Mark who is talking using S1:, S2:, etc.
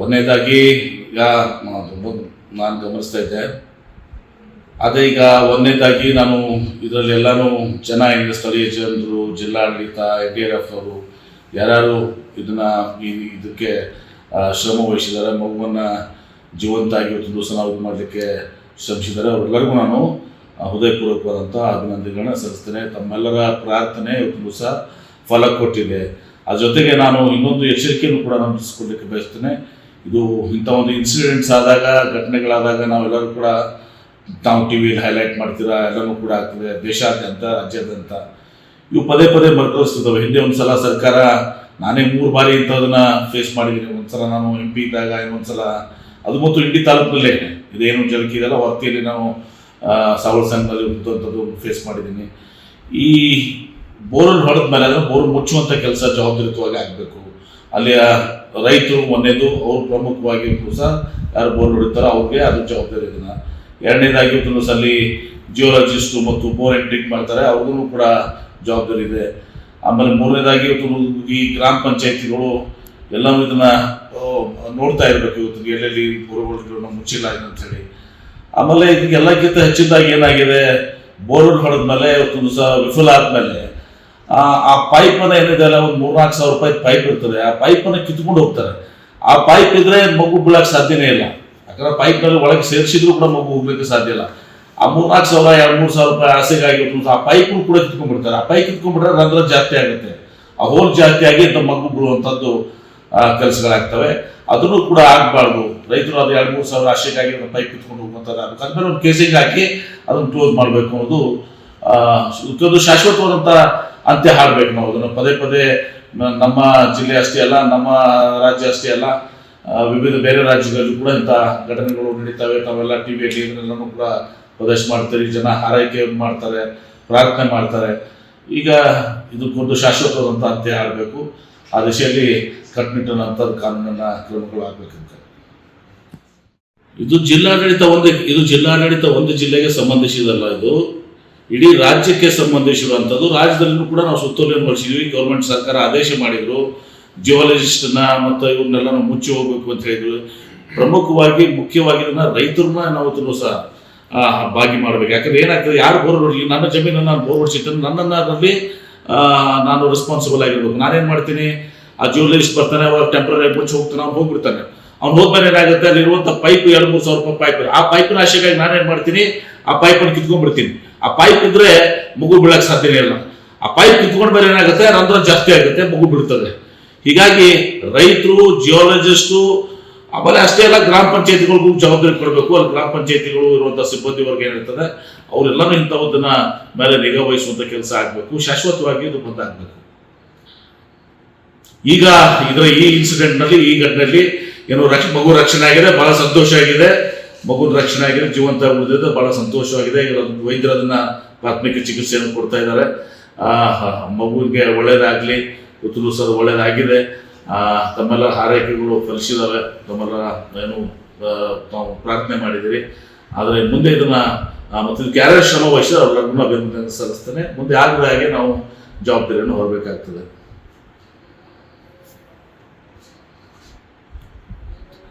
S1: ಒಂದನೇದಾಗಿ ಈಗ ನಾನು ಗಮನಿಸ್ತಾ ಇದ್ದೆ. ಅದೇ ಈಗ ಒಂದನೇದಾಗಿ ನಾನು ಇದರಲ್ಲಿ ಎಲ್ಲಾನು ಚೆನ್ನಾಗಿ ಸ್ಥಳೀಯ ಜನರು ಜಿಲ್ಲಾಡಳಿತ ಎನ್ ಡಿ ಎಫ್ ಅವರು ಯಾರು ಇದನ್ನ ಇದಕ್ಕೆ ಆ, ಶ್ರಮ ವಹಿಸಿದ್ದಾರೆ ಮಗುವನ್ನು ಜೀವಂತಾಗಿ ಇವತ್ತು ದಿವಸ ನಾವು ಇದು ಮಾಡಲಿಕ್ಕೆ ಶ್ರಮಿಸಿದ್ದಾರೆ. ಅವರೆಲ್ಲರಿಗೂ ನಾನು ಹೃದಯಪೂರ್ವಕವಾದಂಥ ಅಭಿನಂದನೆಗಳನ್ನ ಸಲ್ಲಿಸ್ತೇನೆ. ತಮ್ಮೆಲ್ಲರ ಪ್ರಾರ್ಥನೆ ಇವತ್ತು ದಿವಸ ಫಲ ಕೊಟ್ಟಿದೆ. ಅದ್ರ ಜೊತೆಗೆ ನಾನು ಇನ್ನೊಂದು ಎಚ್ಚರಿಕೆಯನ್ನು ಕೂಡ ನಾನು ಬಯಸ್ತೇನೆ. ಇದು ಇಂಥ ಒಂದು ಇನ್ಸಿಡೆಂಟ್ಸ್ ಆದಾಗ, ಘಟನೆಗಳಾದಾಗ ನಾವೆಲ್ಲರೂ ಕೂಡ ತಾವು ಟಿ ವಿಯಲ್ಲಿ ಹೈಲೈಟ್ ಮಾಡ್ತೀರಾ, ಎಲ್ಲನೂ ಕೂಡ ಆಗ್ತದೆ. ದೇಶಾದ್ಯಂತ, ರಾಜ್ಯಾದ್ಯಂತ. ಇವು ಪದೇ ಪದೇ ಮರುಕಳಿಸ್ತಿದ್ದಾವೆ. ಹಿಂದೆ ಒಂದು ಸಲ ಸರ್ಕಾರ, ನಾನೇ ಮೂರು ಬಾರಿ ಇಂಥದನ್ನ ಫೇಸ್ ಮಾಡಿದ್ದೀನಿ. ಒಂದ್ಸಲ ನಾನು ಎಂ ಪಿ ಇದ್ದಾಗ, ಇನ್ನೊಂದ್ಸಲ ಅದು ಮತ್ತು ಇಂಡಿ ತಾಲೂಕಿನಲ್ಲೇ ಇದೇನು ಜಲಕಿ ಇದೆಲ್ಲ ವರ್ತಿಯಲ್ಲಿ ನಾನು ಸಾವಿರ ಸಂಘದಲ್ಲಿ ಇದ್ದಂಥದ್ದು ಫೇಸ್ ಮಾಡಿದ್ದೀನಿ. ಈ ಬೋರ್ವೆಲ್ ಹೊಡೆದ ಮೇಲೆ ಬೋರ್ ಮುಚ್ಚುವಂಥ ಕೆಲಸ ಜವಾಬ್ದಾರಿತವಾಗಿ ಆಗಬೇಕು. ಅಲ್ಲಿಯ ರೈತರು ಮೊನ್ನೆದು ಅವರು ಪ್ರಮುಖವಾಗಿ ಸಹ ಯಾರು ಬೋರ್ ಹೊಡಿತಾರೋ ಅವ್ರಿಗೆ ಅದು ಜವಾಬ್ದಾರಿ ಇದನ್ನು ಎರಡನೇದಾಗಿ ಅಲ್ಲಿ ಜಿಯೋಲಜಿಸ್ಟು ಮತ್ತು ಬೋರ್ ಎಂಟ್ರಿಕ್ ಮಾಡ್ತಾರೆ ಅವ್ರಿಗೂ ಕೂಡ ಜವಾಬ್ದಾರಿ ಇದೆ. ಆಮೇಲೆ ಮೂರನೇದಾಗಿ ಇವತ್ತು ಈ ಗ್ರಾಮ ಪಂಚಾಯತಿಗಳು ಎಲ್ಲವೂ ಇದನ್ನು ನೋಡ್ತಾ ಇರಬೇಕು ಇವತ್ತು ಎಲ್ಲೆಲ್ಲಿ ಬೋರ್ವೆಲ್ಗಳನ್ನ ಮುಚ್ಚಿಲ್ಲ ಅಂತ ಹೇಳಿ. ಆಮೇಲೆ ಇದಕ್ಕೆಲ್ಲಕ್ಕಿಂತ ಹೆಚ್ಚಿನದಾಗಿ ಏನಾಗಿದೆ ಬೋರ್ವೆಲ್ ಹೊಡೆದ್ಮೇಲೆ ಇವತ್ತು ಸಹ ವಿಫಲ ಆದ್ಮೇಲೆ ಆ ಪೈಪ್ ಅನ್ನ ಏನಿದೆ ಅಲ್ಲ, ಒಂದು ಮೂರ್ನಾಲ್ಕು ಸಾವಿರ ರೂಪಾಯಿ ಪೈಪ್ ಇರ್ತದೆ. ಆ ಪೈಪ್ ಅನ್ನ ಕಿತ್ಕೊಂಡು ಹೋಗ್ತಾರೆ. ಆ ಪೈಪ್ ಇದ್ರೆ ಮಗು ಬೀಳಕ್ ಸಾಧ್ಯನೇ ಇಲ್ಲ. ಯಾಕಂದ್ರೆ ಪೈಪ್ನಲ್ಲಿ ಒಳಗೆ ಸೇರಿಸಿದ್ರು ಕೂಡ ಮಗು ಹೋಗ್ಲಿಕ್ಕೆ ಸಾಧ್ಯ ಇಲ್ಲ. ಆ ಮೂರ್ನಾಲ್ಕು ಸಾವಿರ, ಎರಡು ಮೂರು ಸಾವಿರ ರೂಪಾಯಿ ಆಸೆಗಾಗಿ ಆ ಪೈಪ್ ಕೂಡ ಕಿತ್ಕೊಂಡ್ಬಿಡ್ತಾರೆ. ಆ ಪೈಪ್ ಕಿತ್ಕೊಂಡ್ಬಿಟ್ರೆ ರಂಧ್ರ ಜಾಸ್ತಿ ಆಗುತ್ತೆ. ಆ ಹೋಲ್ ಜಾಸ್ತಿ ಆಗಿ ಅಂತ ಮಗು ಬೀಳುವಂಥದ್ದು ಕೆಲಸಗಳಾಗ್ತವೆ. ಅದನ್ನು ಕೂಡ ಆಗಬಾರ್ದು. ರೈತರು ಅದು ಎರಡು ಮೂರು ಸಾವಿರ ಆಸೆಗಾಗಿ ಪೈಪ್ ಕಿತ್ಕೊಂಡು ಹೋಗುವಂಥದ್ದು ಅದಕ್ಕೆ ಒಂದು ಕೇಸಿಂಗ್ ಹಾಕಿ ಅದನ್ನು ಕ್ಲೋಸ್ ಮಾಡಬೇಕು ಅನ್ನೋದು ಶಾಶ್ವತವಾದಂಥ ಅಂತ್ಯ ಹಾಡ್ಬೇಕು ನಾವು ಅದನ್ನು. ಪದೇ ಪದೇ ನಮ್ಮ ಜಿಲ್ಲೆ ಅಷ್ಟೇ ಅಲ್ಲ, ನಮ್ಮ ರಾಜ್ಯ ಅಷ್ಟೇ ಅಲ್ಲ ವಿವಿಧ ಬೇರೆ ರಾಜ್ಯಗಳಲ್ಲೂ ಕೂಡ ಇಂಥ ಘಟನೆಗಳು ನಡೀತವೆ. ತಾವೆಲ್ಲ ಟಿ ವಿಯಲ್ಲಿ ಇದನ್ನೆಲ್ಲನೂ ಕೂಡ ಪ್ರದರ್ಶನ ಮಾಡ್ತಾರೆ. ಜನ ಹಾರೈಕೆ ಮಾಡ್ತಾರೆ, ಪ್ರಾರ್ಥನೆ ಮಾಡ್ತಾರೆ. ಈಗ ಇದಕ್ಕೊಂದು ಶಾಶ್ವತವಾದಂಥ ಅಂತ್ಯ ಆಗಬೇಕು ಆ ದಿಶೆಯಲ್ಲಿ ಕಟ್ಟುನಿಟ್ಟಿನಂಥದ್ದು ಕಾನೂನನ್ನ ಕ್ರಮಗಳು ಆಗಬೇಕಂತ. ಇದು ಜಿಲ್ಲಾಡಳಿತ ಒಂದು, ಇದು ಜಿಲ್ಲಾಡಳಿತ ಒಂದು ಜಿಲ್ಲೆಗೆ ಸಂಬಂಧಿಸಿದಲ್ಲ ಇದು. ಇಡೀ ರಾಜ್ಯಕ್ಕೆ ಸಂಬಂಧಿಸಿರುವಂಥದ್ದು ರಾಜ್ಯದಲ್ಲೂ ಕೂಡ ನಾವು ಸುತ್ತೋಲೆಯನ್ನು ಹೊರಡಿಸಿದ್ವಿ ಗೌರ್ಮೆಂಟ್ ಸರ್ಕಾರ ಆದೇಶ ಮಾಡಿದ್ರು. ಜಿಯೋಲಜಿಸ್ಟ್ನ ಮತ್ತು ಇವನ್ನೆಲ್ಲ ನಾವು ಮುಚ್ಚಿ ಹೋಗ್ಬೇಕು ಅಂತ ಹೇಳಿದ್ರು. ಪ್ರಮುಖವಾಗಿ, ಮುಖ್ಯವಾಗಿ ರೈತರನ್ನ ನಾವು ಸಹ ಭಾಗಿ ಮಾಡಬೇಕು. ಯಾಕಂದ್ರೆ ಏನಾಗ್ತದೆ, ಯಾರು ಬೋರ್ ಹೊಡಿಲಿ ನನ್ನ ಜಮೀನನ್ನು ನಾನು ಬೋರ್ ಹೊಡಿಸಿದ್ದೇನೆ ನನ್ನನ್ನು ಅದರಲ್ಲಿ ನಾನು ರೆಸ್ಪಾನ್ಸಿಬಲ್ ಆಗಿರ್ಬೇಕು. ನಾನೇನು ಮಾಡ್ತೀನಿ? ಆ ಜ್ಯುವೆಲರಿಸ್ಟ್ ಬರ್ತಾನೆ ಅವಾಗ ಟೆಂಪ್ರರಿ ಮುಚ್ಚಿ ಹೋಗ್ತಾನೆ ಹೋಗ್ಬಿಡ್ತಾನೆ. ಅವ್ನು ಹೋದ್ಮೇಲೆ ಏನಾಗುತ್ತೆ ಅಲ್ಲಿರುವಂಥ ಪೈಪ್ ಎರಡು ಮೂರು ಸಾವಿರ ರೂಪಾಯಿ ಪೈಪ್ ಆ ಪೈಪಿನ ನಾನು ಏನ್ ಮಾಡ್ತೀನಿ? ಆ ಪೈಪನ್ನು ಕಿತ್ಕೊಂಡ್ಬಿಡ್ತೀನಿ. ಆ ಪೈಪ್ ಇದ್ರೆ ಮಗು ಬೀಳಕ್ ಸಾಧ್ಯ ಇಲ್ಲ. ಆ ಪೈಪ್ ಕಿತ್ಕೊಂಡ್ ಮೇಲೆ ಏನಾಗುತ್ತೆ? ರಂಧ್ರ ಜಾಸ್ತಿ ಆಗುತ್ತೆ, ಮಗು ಬಿಡ್ತದೆ ಹೀಗಾಗಿ ರೈತರು ಜಿಯೋಲಜಿಸ್ಟು ಆಮೇಲೆ ಅಷ್ಟೇ ಅಲ್ಲ, ಗ್ರಾಮ ಪಂಚಾಯತಿಗಳಿಗೂ ಜವಾಬ್ದಾರಿ ಕೊಡಬೇಕು. ಅಲ್ಲಿ ಗ್ರಾಮ ಪಂಚಾಯತಿಗಳು ಇರುವಂತಹ ಸಿಬ್ಬಂದಿ ವರ್ಗ ಏನಿರ್ತದೆ ಅವರೆಲ್ಲರೂ ಇಂಥವನ್ನ ಮೇಲೆ ನಿಗಾ ವಹಿಸುವಂಥ ಕೆಲಸ ಆಗಬೇಕು. ಶಾಶ್ವತವಾಗಿ ಇದು ಬಂದಾಗಬೇಕು. ಈಗ ಇದರ ಈ ಇನ್ಸಿಡೆಂಟ್ನಲ್ಲಿ, ಈ ಘಟನೆಯಲ್ಲಿ ಏನು ರಕ್ಷ ಮಗು ರಕ್ಷಣೆ ಆಗಿದೆ ಬಹಳ ಸಂತೋಷ ಆಗಿದೆ. ಮಗು ರಕ್ಷಣೆ ಆಗಿದೆ ಜೀವಂತ ಉಳಿದಿದೆ ಬಹಳ ಸಂತೋಷವಾಗಿದೆ ಈಗ ವೈದ್ಯರು ಅದನ್ನ ಪ್ರಾಥಮಿಕ ಚಿಕಿತ್ಸೆಯನ್ನು ಕೊಡ್ತಾ ಇದ್ದಾರೆ. ಆ, ಮಗುವಿಗೆ ಒಳ್ಳೇದಾಗ್ಲಿ ಇವತ್ತು ಸರ್ ಒಳ್ಳೇದಾಗಿದೆ. ತಮ್ಮೆಲ್ಲ ಹಾರೈಕೆಗಳು ಫಲಿಸಿದಾವೆ. ತಮ್ಮೆಲ್ಲ ಏನು ಪ್ರಾರ್ಥನೆ ಮಾಡಿದಿರಿ ಆದರೆ ಮುಂದೆ ಇದನ್ನ ಮತ್ತು ಇದಕ್ಕೆ ಯಾರ್ಯಾರು ಶ್ರಮ ವಹಿಸಿದ್ರೆ ಅವ್ರ ಅಭಿನಂದನೆ ಸಲ್ಲಿಸ್ತೇನೆ. ಮುಂದೆ ಆಗದ ಹಾಗೆ ನಾವು ಜವಾಬ್ದಾರಿಯನ್ನು ಹೊರಬೇಕಾಗ್ತದೆ.